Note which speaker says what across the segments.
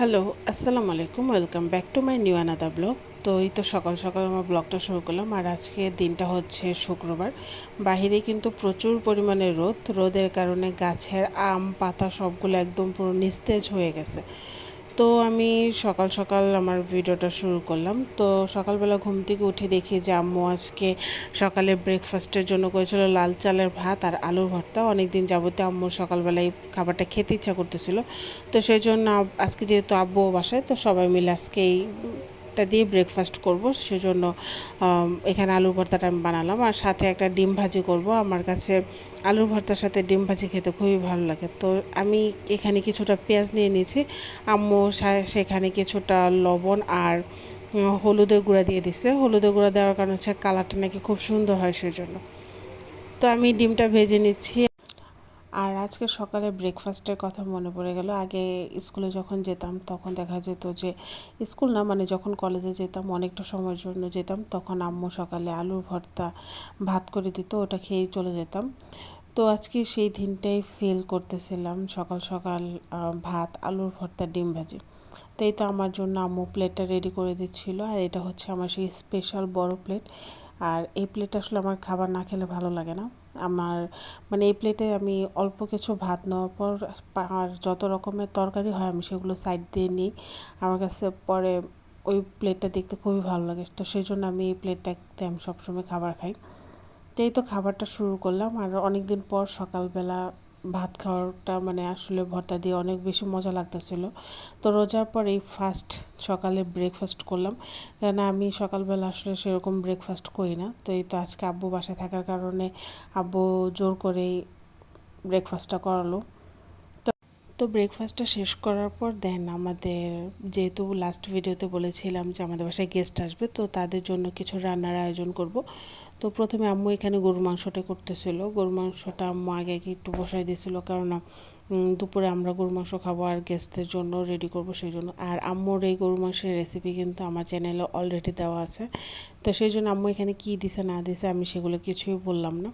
Speaker 1: Hello, আসসালামু আলাইকুম। Welcome back to my new আনাদা blog তো এই তো সকাল সকাল আমার ব্লগটা শুরু করলাম। আর আজকে দিনটা হচ্ছে শুক্রবার। বাহিরে কিন্তু প্রচুর পরিমাণে রোদ। রোদের কারণে গাছের আম, পাতা সবগুলো একদম পুরো নিস্তেজ হয়ে গেছে। তো আমি সকাল সকাল আমার ভিডিওটা শুরু করলাম। তো সকালবেলা ঘুম থেকে উঠে দেখি যে আম্মু আজকে সকালে ব্রেকফাস্টের জন্য করেছিল লাল চালের ভাত আর আলুর ভর্তা। অনেক দিন যাবতে আম্মু সকালবেলায় খাবারটা খেতে ইচ্ছা করতেছিল। তো সেই জন্য আজকে যেহেতু আব্বু বাসায়, তো সবাই মিলে আজকে এই একটা দিয়ে ব্রেকফাস্ট করব, সেজন্য এখানে আলু ভর্তাটা আমি বানালাম। আর সাথে একটা ডিম ভাজি করব। আমার কাছে আলুর ভর্তার সাথে ডিম ভাজি খেতে খুবই ভালো লাগে। তো আমি এখানে কিছুটা পেঁয়াজ নিয়ে নিয়েছি। আম্মু সেখানে কিছুটা লবণ আর হলুদের গুঁড়া দিয়ে দিছে। হলুদের গুঁড়া দেওয়ার কারণ হচ্ছে কালারটা নাকি খুব সুন্দর হয় সেজন্য। তো আমি ডিমটা ভেজে নিচ্ছি। আজকে সকালে ব্রেকফাস্টের কথা মনে পড়ে গেল। আগে স্কুলে যখন যেতাম, তখন দেখা যেত যে স্কুল না মানে যখন কলেজে যেতাম, অনেকটা সময়ের জন্য যেতাম, তখন আম্মু সকালে আলুর ভর্তা, ভাত করে দিত, ওটা খেয়েই চলে যেতাম। তো আজকে সেই দিনটাই ফেল করতেছিলাম, সকাল সকাল ভাত আলুর ভর্তা, ডিম ভাজি। তো এই তো আমার জন্য আম্মু প্লেটটা রেডি করে দিচ্ছিল, আর এটা হচ্ছে আমার সেই স্পেশাল বড় প্লেট আর এই প্লেট আসলে আমার খাবার না খেলে ভালো লাগে না। আমার মানে এই প্লেটে আমি অল্প কিছু ভাত নেওয়ার পর আর যত রকমের তরকারি হয় আমি সেগুলো সাইড দিয়ে নিই। আমার কাছে পরে ওই প্লেটটা দেখতে খুবই ভালো লাগে, তো সেই জন্য আমি এই প্লেটটাতে আমি সবসময় খাবার খাই। তো এই তো খাবারটা শুরু করলাম, আর অনেক দিন পর সকালবেলা ভাত খাওয়াটা মানে আসলে ভর্তা দিয়ে অনেক বেশি মজা লাগতেছিল। তো রোজার পর এই ফার্স্ট সকালে ব্রেকফাস্ট করলাম। কেন আমি সকালবেলা আসলে সেরকম ব্রেকফাস্ট করি না। তো এই তো আজকে আব্বু বাসায় থাকার কারণে আব্বু জোর করেই ব্রেকফাস্টটা করালো। তো ব্রেকফাস্টটা শেষ করার পর দেন আমাদের যেহেতু লাস্ট ভিডিওতে বলেছিলাম যে আমাদের বাসায় গেস্ট আসবে, তো তাদের জন্য কিছু রান্নার আয়োজন করব। তো প্রথমে আম্মু এখানে গরুর মাংসটা করতেছিল। গরুর মাংসটা আম্মু আগে আগে একটু বসাই দিয়েছিল কারণ দুপুরে আমরা গরু মাংস খাব আর গেস্টদের জন্য রেডি করব সেই জন্য। আর আম্মুর এই গরু মাংসের রেসিপি কিন্তু আমার চ্যানেলে অলরেডি দেওয়া আছে। তো সেই জন্য আম্মু এখানে কী দিছে না দিছে আমি সেগুলো কিছুই বললাম না।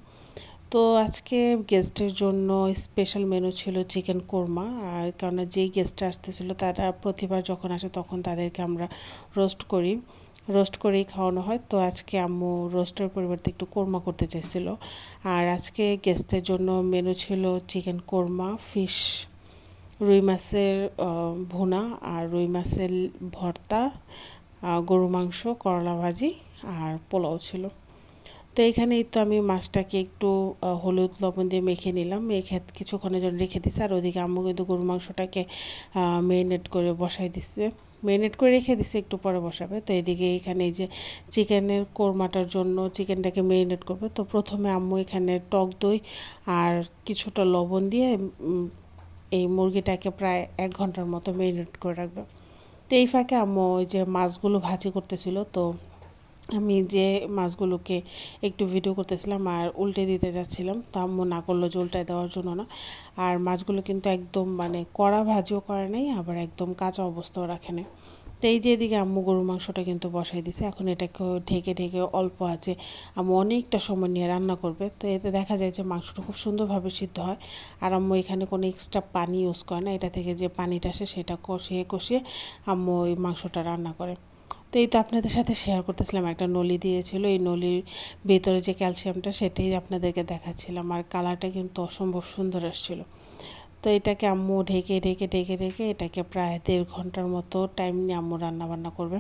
Speaker 1: তো আজকে গেস্টের জন্য স্পেশাল মেনু ছিল চিকেন কোরমা আর কারণ যেই গেস্টটা আসতেছিল, তারা প্রতিবার যখন আসে তখন তাদেরকে আমরা রোস্ট করি। রোস্ট করেই খাওয়ানো হয়। তো আজকে আম্মু রোস্টের পরিবর্তে একটু কোরমা করতে চেয়েছিল আর আজকে গেস্টের জন্য মেনু ছিল চিকেন কোরমা ফিশ রুই মাছের ভুনা আর রুই মাছের ভর্তা গরু মাংস, করলা ভাজি আর পোলাও ছিল। তো এইখানেই তো আমি মাছটাকে একটু হলুদ লবণ দিয়ে মেখে নিলাম। মেখে কিছুক্ষণের জন্য রেখে দিছে। আর ওদিকে আম্মু কিন্তু গরু মাংসটাকে মেরিনেট করে বসাই দিচ্ছে মেরিনেট করে রেখে দিছি, একটু পরে বসাবে। তো এদিকে এখানে এই যে চিকেনের কোরমাটার জন্য চিকেনটাকে মেরিনেট করবে। তো প্রথমে আম্মু এখানে টক দই আর কিছুটা লবণ দিয়ে এই মুরগিটাকে প্রায় এক ঘণ্টার মতো মেরিনেট করে রাখবে। তো এই ফাঁকে আম্মু ওই যে মাছগুলো ভাজি করতেছিল। তো আমি যে মাছগুলোকে একটু ভিডিও করতেছিলাম আর উল্টে দিতে যাচ্ছিলাম, তা আম্মু না করল যে উল্টায় দেওয়ার জন্য না। আর মাছগুলো কিন্তু একদম মানে কড়া ভাজিও করে নেই, আবার একদম কাঁচা অবস্থাও রাখে নেই। তো এই যে এদিকে আম্মু গরুর মাংসটা কিন্তু বসাই দিছে, এখন এটাকে ঢেকে ঢেকে অল্প আছে। আম্মু অনেকটা সময় নিয়ে রান্না করবে, তো এতে দেখা যায় যে মাংসটা খুব সুন্দরভাবে সিদ্ধ হয়। আর আম্মু এখানে কোনো এক্সট্রা পানি ইউজ করে না, এটা থেকে যে পানিটা আসে সেটা কষিয়ে কষিয়ে আম্মু ওই মাংসটা রান্না করে। তো এই তো আপনাদের সাথে শেয়ার করতেছিলাম। একটা নলি দিয়েছিল, এই নলির ভেতরে যে ক্যালসিয়ামটা সেটাই আপনাদেরকে দেখাচ্ছিলাম। আর কালারটা কিন্তু অসম্ভব সুন্দর আসছিল। তো এটাকে আম্মু ঢেকে ঢেকে ঢেকে ঢেকে এটাকে প্রায় দেড় ঘণ্টার মতো টাইম নিয়ে আম্মু রান্না বান্না করবে।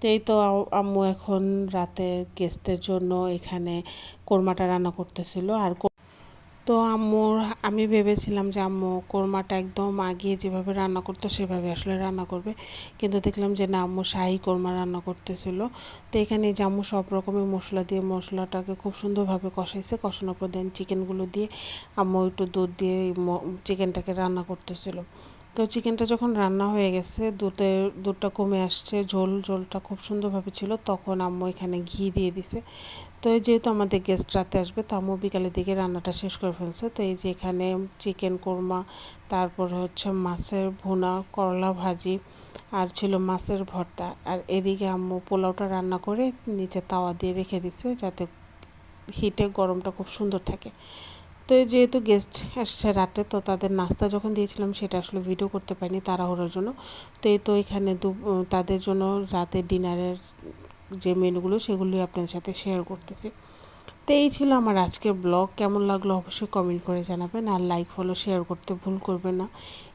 Speaker 1: তো এই তো আম্মু এখন রাতে গেস্টদের জন্য এখানে কোরমাটা রান্না করতেছিল। আর তো আম্মুর, আমি ভেবেছিলাম যে আম্মু কোরমাটা একদম আগিয়ে যেভাবে রান্না করতো সেভাবে আসলে রান্না করবে। কিন্তু দেখলাম যে না, আম্মু শাহি কোরমা রান্না করতেছিল। তো এখানে যে আম্মু সব রকমের মশলা দিয়ে মশলাটাকে খুব সুন্দরভাবে কষাইছে, কষানোর পর দেন চিকেনগুলো দিয়ে আম্মু একটু দুধ দিয়ে চিকেনটাকে রান্না করতেছিল। তো চিকেনটা যখন রান্না হয়ে গেছে দুধের দুধটা কমে আসছে, ঝোল, ঝোলটা খুব সুন্দরভাবে ছিল, তখন আম্মু এখানে ঘি দিয়ে দিছে। তো যেহেতু আমাদের গেস্ট রাতে আসবে, তো আম্মু বিকালের দিকে রান্নাটা শেষ করে ফেলছে। তো এই যে এখানে চিকেন কোরমা, তারপর হচ্ছে মাছের ভুনা, করলা ভাজি, আর ছিল মাছের ভর্তা। আর এদিকে আম্মু পোলাওটা রান্না করে নিচে তাওয়া দিয়ে রেখে দিছে, যাতে হিটে গরমটা খুব সুন্দর থাকে। তো যেহেতু গেস্ট আসছে রাতে, তো তাদের নাস্তা যখন দিয়েছিলাম সেটা আসলে ভিডিও করতে পারিনি তাড়াহুড়োর জন্য। তো এই তো এখানে দু তাদের জন্য রাতে ডিনারের যে মেনুগুলো সেগুলোই আপনাদের সাথে শেয়ার করতেছি। তো এই ছিল আমার আজকের ব্লগ কেমন লাগল অবশ্যই কমেন্ট করে জানাবেন আর লাইক ফলো শেয়ার করতে ভুল করবেন না।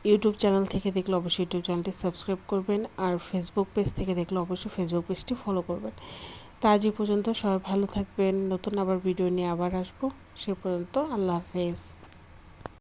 Speaker 1: ইউটিউব চ্যানেল থেকে দেখলে অবশ্যই ইউটিউব চ্যানেলটি সাবস্ক্রাইব করবেন আর ফেসবুক পেজ থেকে দেখলে অবশ্যই ফেসবুক পেজটি ফলো করবেন। তো আজ পর্যন্ত সবাই ভালো থাকবেন। নতুন আবার ভিডিও নিয়ে আবার আসব। সে পর্যন্ত আল্লাহ হাফেজ।